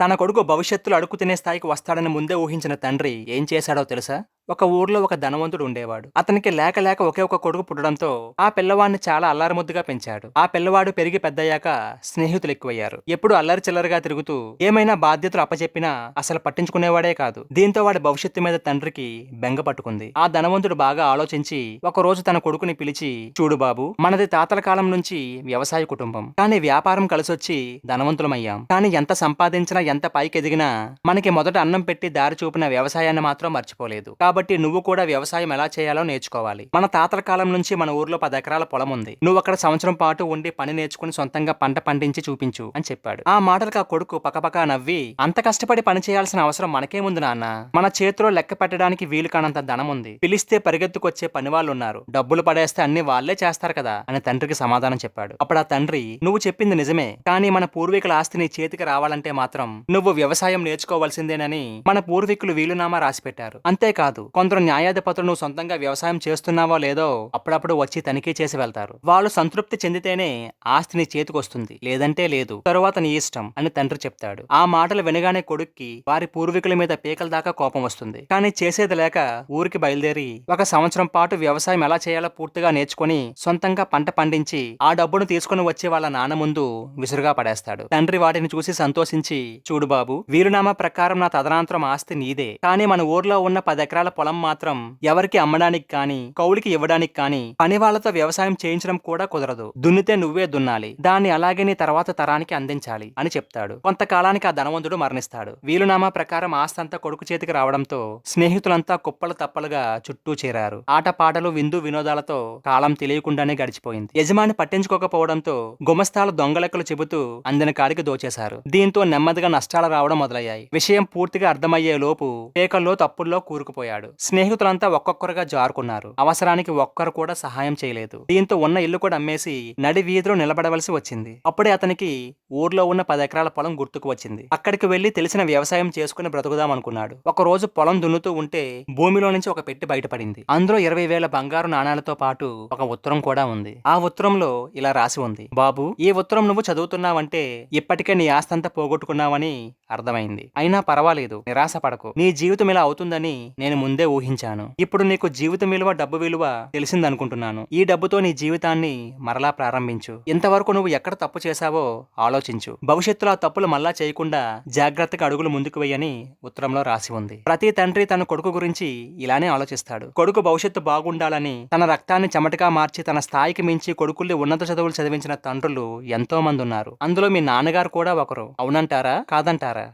తన కొడుకు భవిష్యత్తులో అడుగు తినే స్థాయికి వస్తాడని ముందే ఊహించిన తండ్రి ఏం చేశాడో తెలుసా? ఒక ఊర్లో ఒక ధనవంతుడు ఉండేవాడు. అతనికి లేక లేక ఒకే ఒక కొడుకు పుట్టడంతో ఆ పిల్లవాడిని చాలా అల్లారముద్దుగా పెంచాడు. ఆ పిల్లవాడు పెరిగి పెద్దయ్యాక స్నేహితులు ఎక్కువయ్యారు. ఎప్పుడు అల్లరి చిల్లరగా తిరుగుతూ ఏమైనా బాధ్యతలు అప్పచెప్పినా అసలు పట్టించుకునేవాడే కాదు. దీంతో వాడి భవిష్యత్తు మీద తండ్రికి బెంగ పట్టుకుంది. ఆ ధనవంతుడు బాగా ఆలోచించి ఒక రోజు తన కొడుకుని పిలిచి చూడు బాబు మనది తాతల కాలం నుంచి వ్యవసాయ కుటుంబం. కానీ వ్యాపారం కలిసొచ్చి ధనవంతులమయ్యాం. కానీ ఎంత సంపాదించినా ఎంత పైకి ఎదిగినా మనకి మొదట అన్నం పెట్టి దారి చూపిన వ్యవసాయాన్ని మాత్రం మర్చిపోలేదు. కాబట్టి కాబట్టి నువ్వు కూడా వ్యవసాయం ఎలా చేయాలో నేర్చుకోవాలి. మన తాతల కాలం నుంచి మన ఊర్లో పది ఎకరాల పొలం ఉంది. నువ్వు అక్కడ సంవత్సరం పాటు ఉండి పని నేర్చుకుని సొంతంగా పంట పండించి చూపించు అని చెప్పాడు. ఆ మాటలకు ఆ కొడుకు పకపకా నవ్వి అంత కష్టపడి పని చేయాల్సిన అవసరం మనకేముంది నాన్న? మన చేతిలో లెక్క పెట్టడానికి వీలు కానంత ధనం ఉంది. పిలిస్తే పరిగెత్తుకొచ్చే పని వాళ్ళు ఉన్నారు డబ్బులు పడేస్తే అన్ని వాళ్ళే చేస్తారు కదా? అని తండ్రికి సమాధానం చెప్పాడు. అప్పుడు ఆ తండ్రి నువ్వు చెప్పింది నిజమే. కానీ మన పూర్వీకుల ఆస్తి నీ చేతికి రావాలంటే మాత్రం నువ్వు వ్యవసాయం నేర్చుకోవాల్సిందేనని మన పూర్వీకులు వీలునామా రాసిపెట్టారు. అంతేకాదు కాదు. కొందరు న్యాయాధిపతులు నువ్వు సొంతంగా వ్యవసాయం చేస్తున్నావో లేదో అప్పుడప్పుడు వచ్చి తనిఖీ చేసి వెళ్తారు. వాళ్ళు సంతృప్తి చెందితేనే ఆస్తి నీ చేతికొస్తుంది. లేదంటే లేదు. తరువాత నీ ఇష్టం అని తండ్రి చెప్తాడు. ఆ మాటలు వినగానే కొడుక్కి వారి పూర్వీకుల మీద పీకల దాకా కోపం వస్తుంది. కానీ చేసేది లేక ఊరికి బయలుదేరి ఒక సంవత్సరం పాటు వ్యవసాయం ఎలా చేయాలో పూర్తిగా నేర్చుకుని సొంతంగా పంట పండించి ఆ డబ్బును తీసుకుని వచ్చే వాళ్ళ నాన్న ముందు విసురుగా పడేస్తాడు. తండ్రి వాటిని చూసి సంతోషించి చూడు బాబు వీరునామా ప్రకారం నా తదనంతరం ఆస్తి నీదే. కానీ మన ఊర్లో ఉన్న పది ఎకరాల పొలం మాత్రం ఎవరికి అమ్మడానికి కానీ కౌలికి ఇవ్వడానికి కానీ పని వాళ్ళతో వ్యవసాయం చేయించడం కూడా కుదరదు. దున్నితే నువ్వే దున్నాలి. దాన్ని అలాగే నీ తర్వాత తరానికి అందించాలి అని చెప్తాడు. కొంతకాలానికి ఆ ధనవంతుడు మరణిస్తాడు. వీలునామా ప్రకారం ఆస్తి అంతా కొడుకు చేతికి రావడంతో స్నేహితులంతా కుప్పలు తప్పలుగా చుట్టూ చేరారు. ఆటపాటలు విందు వినోదాలతో కాలం తెలియకుండానే గడిచిపోయింది. యజమాని పట్టించుకోకపోవడంతో గుమస్తాల దొంగలెక్కలు చెబుతూ అందిన కాడికి దోచేశారు. దీంతో నెమ్మదిగా నష్టాలు రావడం మొదలయ్యాయి. విషయం పూర్తిగా అర్థమయ్యే లోపు పేకల్లో తప్పుల్లో కూరుకుపోయాడు. స్నేహితులంతా ఒక్కొక్కరుగా జారుకున్నారు. అవసరానికి ఒక్కరు కూడా సహాయం చేయలేదు. దీంతో ఉన్న ఇల్లు కూడా అమ్మేసి నడి వీధిలో నిలబడవలసి వచ్చింది. అప్పుడే అతనికి ఊర్లో ఉన్న పది ఎకరాల పొలం గుర్తుకు వచ్చింది. అక్కడికి వెళ్ళి తెలిసిన వ్యవసాయం చేసుకుని బ్రతుకుదాం అనుకున్నాడు. ఒక రోజు పొలం దున్నుతూ ఉంటే భూమిలో నుంచి ఒక పెట్టి బయటపడింది. అందులో ఇరవై వేల బంగారు నాణాలతో పాటు ఒక ఉత్తరం కూడా ఉంది. ఆ ఉత్తరంలో ఇలా రాసి ఉంది. బాబు ఈ ఉత్తరం నువ్వు చదువుతున్నావంటే ఇప్పటికే నీ ఆస్తంతా పోగొట్టుకున్నావని అర్థమైంది. అయినా పర్వాలేదు నిరాశ పడకు. నీ జీవితం ఇలా అవుతుందని నేను ముందే ఊహించాను. ఇప్పుడు నీకు జీవితం విలువ డబ్బు విలువ తెలిసిందనుకుంటున్నాను. ఈ డబ్బుతో నీ జీవితాన్ని మరలా ప్రారంభించు. ఇంతవరకు నువ్వు ఎక్కడ తప్పు చేశావో ఆలోచించు. భవిష్యత్తులో ఆ తప్పులు మళ్ళా చేయకుండా జాగ్రత్తగా అడుగులు ముందుకు వేయని ఉత్తరంలో రాసి ఉంది. ప్రతి తండ్రి తన కొడుకు గురించి ఇలానే ఆలోచిస్తాడు. కొడుకు భవిష్యత్తు బాగుండాలని తన రక్తాన్ని చెమటగా మార్చి తన స్థాయికి మించి కొడుకుల్ని ఉన్నత చదువులు చదివించిన తండ్రులు ఎంతో మంది ఉన్నారు. అందులో మీ నాన్నగారు కూడా ఒకరు. అవునంటారా? కాదంటారా?